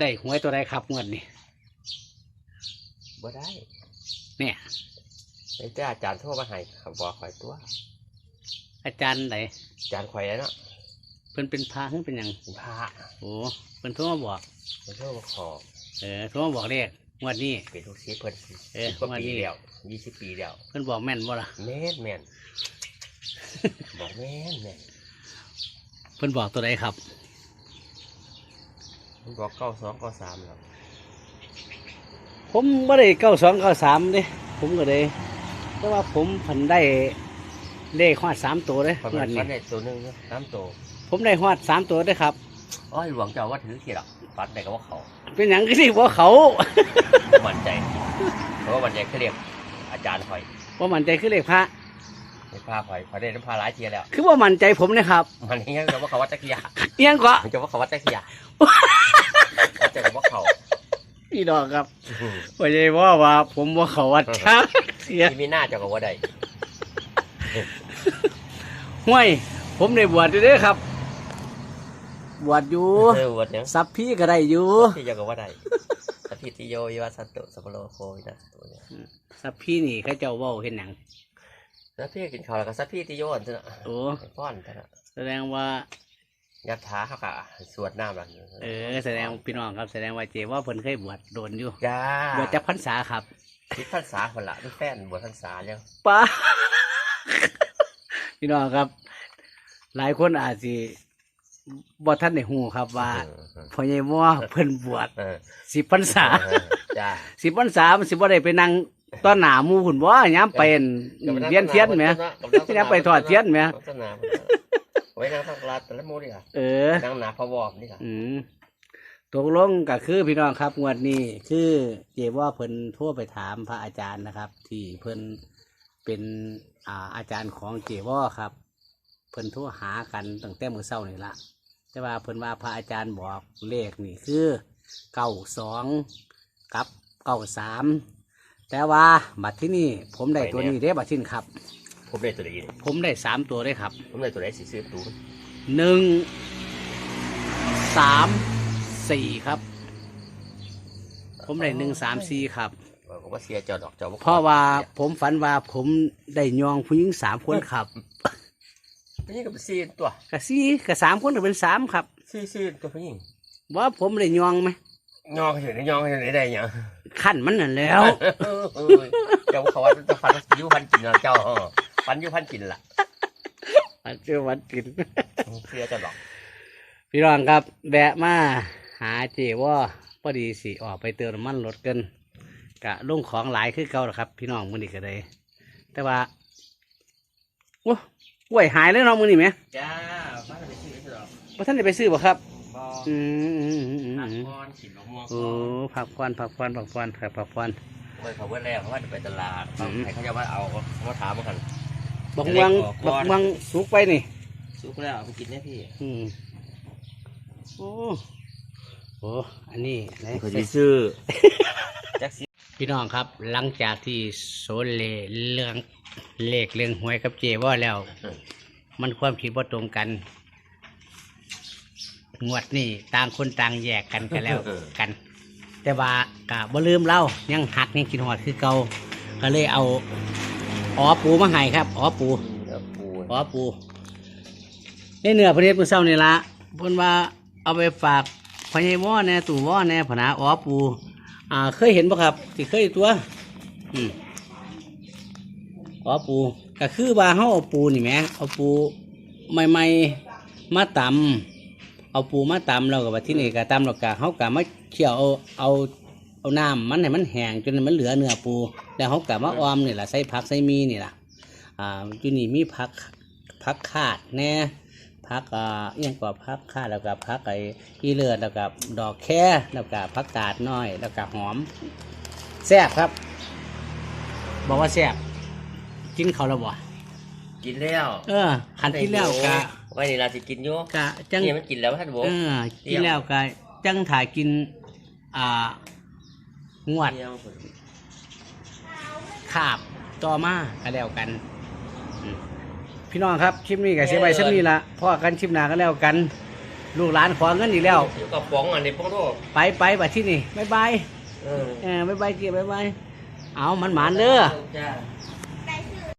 ได้หวยตัวใดครับงวดนี้บ่ได้เนี่ยไอ้เจ้าอาจารย์โทรมาให้เขาบอกข่อยตัว อาจารย์ไหนอาจารย์ข่อยอะเนาะเพิ่นเป็นพระหรือเป็นหยังเป็นพระโอ้เพิ่นโทรมาบอกมันโทรมาขอเออโทรมาบอกเลขงวดนี้เป็นทุกชีพเพิ่นเอ๊ะสิบกว่าวันนี้ปีแล้วยี่สิบปีแล้วเพิ่นบอกแม่นบ่ล่ะแม่นแม่นบอกแม่นแม่นเพิ่นบอกตัวใดครับ มันบอกเก้าสองเก้าสามแล้วผมบ่ได้เก้าสองเก้าสามเด้ผมก็ได้แต่ว่าผมผันได้เลขฮอดสามตัวเด้ประงมาวณดนี้ฟันได้ตัวหนึงเนาะสามตัวผมได้ฮอดสามตัวเด้ครับอ้อยหลวงเจ้าว่าถือกี่หรอกฟันได้ก็ว่าเขา เป็นหยังก็ที่บ่เขามั่นใจเพราะว่ามั่นใจเขาเรียกอาจารย์ข่อยว่ามั่นใจคือเลขพระใน พาข่อยข่อยได้น้ำพาหลายเทียแล้วคือว่ามั่นใจผมนะครับมันนี่ยังจะว่าเขาวัดจักรยานเอียงก็มันจะว่าเขาวัดจักรยานเขาจะว่าเขาพี่ดอกครับว่าใจว่าว่าผมว่าเขาวัดช้าเสียที่มีหน้าเจ้าก็ว่าได้ห้วยผมได้บวชอยู่เด้อครับ บวชอยู่เออวัดยังสับพี่ก็ได้อยู่ที่เจ้าก็ว่าได้สัพพิติโยวิวัสสันตุสัพพะโลโควินัสตุเนี่ยสับพี่นี่เขาเจ้าเว้าเห็นหนัง แล้วพี่กินข้าวแล้วก็สัพพิติโยนซะนะโอ้ให้ป้อนซะนะแสดงว่า ยัดท้าเขากะสวดน้ำหลังเออ แสดงพี่น้องครับแสดงว่าเจว่าเพิ่นเคยบวชโดนอยู่จ้าบวชจักพรรษาครับคิดพรรษาคนละนี่แฟนบวชพรรษาแล้วป้าพี่น้องครับ หลายคนอาจสิบ่ทันได้ฮู้ครับว่าเออเออพ่อใหญ่ม่อเพิ่นบวชเออสิบพรรษาเออจ้าสิบพรรษามันสิบ่ได้ไปนั่ง ต้อนหน้าหมู่หุ่นบ่ยามไปอั่นเทียนเทียนแหมยามไปทอดเทียนแหมศาสนาไว้นั่งทางลาดแต่ละโมดิค่ะเออนั่งหนาพะวอมนี่ค่ะอืมตกลงก็คือพี่น้องครับงวดนี้คือเจว่าเพิ่นโทั่วไปถามพระอาจารย์นะครับ ที่เพิ่นเป็นอ่าอาจารย์ของเจว่าครับ เพิ่นโทั่วหากันตั้งแต่มื้อเช้านี่ละแต่ว่าเพิ่นว่าพระอาจารย์บอกเลขนี่คือเก้าสองกับเก้าสาม แต่ว่าบัดที่นี่ผมได้ตัวนี้เด้บัดที่นครับ ผมได้ตัวไหนนี่ผมได้สามตัวได้ครับ ผมได้ตัวไหนสีซื้อตูนหนึ่งสามสี่ครับ ผมได้หนึ่งสามสี่ครับผมว่าเสียเจ้าดอกเจ้าบ่ขอเพราะว่าผมฝันว่าผมได้ยองผู้หญิงสามคนครับนี่ก็เป็นซีนตัวกับสี่กับสามคนก็เป็นสามครับซีซีนตัวผู้หญิงว่าผมได้ยองไหมยองอยู่ในยองอยู่ในได้ยัง ขั้นมันนั่นแหล้ว เจ้าเขาว่าจะฟันยูพันกินนะเจ้าเออฟันยูพันกินล่ะเจอวันกินเสียเจ้าดอกพี่รองครับแวะมาหาเจว่าพอดีสิออกไปเติมน้ำมันรถกันกะลงของหลายคือเก่าแล้วครับ พี่น้องมือนี้ก็ได้แต่ว่าโอ้กล้วยหายแล้วเน้องมือนี้ไหมจ้าฟ้าจะไปซื้อเจ้าดอกว่าท่านได้ไปซื้อบ่ครับบ อืมผักอืมพรขินมะม่วงโอ้ผักควันผักควันผักควันครับผักควันเมื่อเขาเมื่อแรกเขาว่าจะไปตลาดใครเขาจะว่าเอาเขามาถามมากันบักม่วงเล็กอกก่บักม่วงสุกไปนี่ซุกแล้วเอาไปกินเนี่ยพี่อืมโอ้โหอันนี้ไหนเขาจะซื้อพี่น้องครับ หลังจากที่โซเลเรื่องเลขเรื่องหวยกับเจว่าแล้ว มันความคิดว่าตรงกัน งวดนี่ต่างคนต่างแยกกันกันแล้วกัน แต่ว่ากะบ่ลืมเล่ายังหักยังกินหอดคือเก่าก็เลยเอาอ๋อปูมาให้ครับอ๋อปูเนื้อปูอ๋อปูในเนื้อประเทศมือเศร้านี่ละเพิ่นว่าเอาไปฝากพญายวอแน่ตู่วอแน่ผนาอ๋อปูอ่าเคยเห็นปะครับที่เคยตัวอืมอ๋อปูก็คือว่าเฮาเอาปูนี่แหมเอาปูใหม่ๆมาตำ เอาปูมาตำแล้วก็ว่าที่นี่ก็ตำแล้วก็เฮาก็มาเคี่ยวเอาเอาเอาน้ำมันให้มันแห้งจนมันเหลือเนื้อปู แล้วเฮาก็มาออมนี่แหละใส่ผักใส่มีนี่แหละอ่าอยู่นี่มีผักผักขาดแน่ผักอ่าอหยังกว่าผักขาดแล้วก็ผักไอ้อีเลือดแล้วก็ดอกแค่แล้วก็ผักกาดน้อย แล้วก็หอมแซ่บครับ บอกว่าแซ่บกินเขาแล้วบ่ กินแล้วเออขันกินแล้วกะไว้นี่เราจะกินอยู่กะจังนี่มันกินแล้วท่านบอกเออกินแล้วกะจังถ่ายกิน อ่างวดเที่ยวขาบต่อมาก็แล้วกันอืมพี่น้องครับคลิปนี้กับเสียใบสักนี้ละพ่อกันคลิปหน้าก็แล้วกัน ลูกหลานขอเงินอีกแล้วอยู่กับป๋องอันนี้ป๋องโตไปไปบัดที่นี่บ๊ายบายเออเออบ๊ายบายเกียร์บ๊ายบายเอามันหมานเด้อจ้า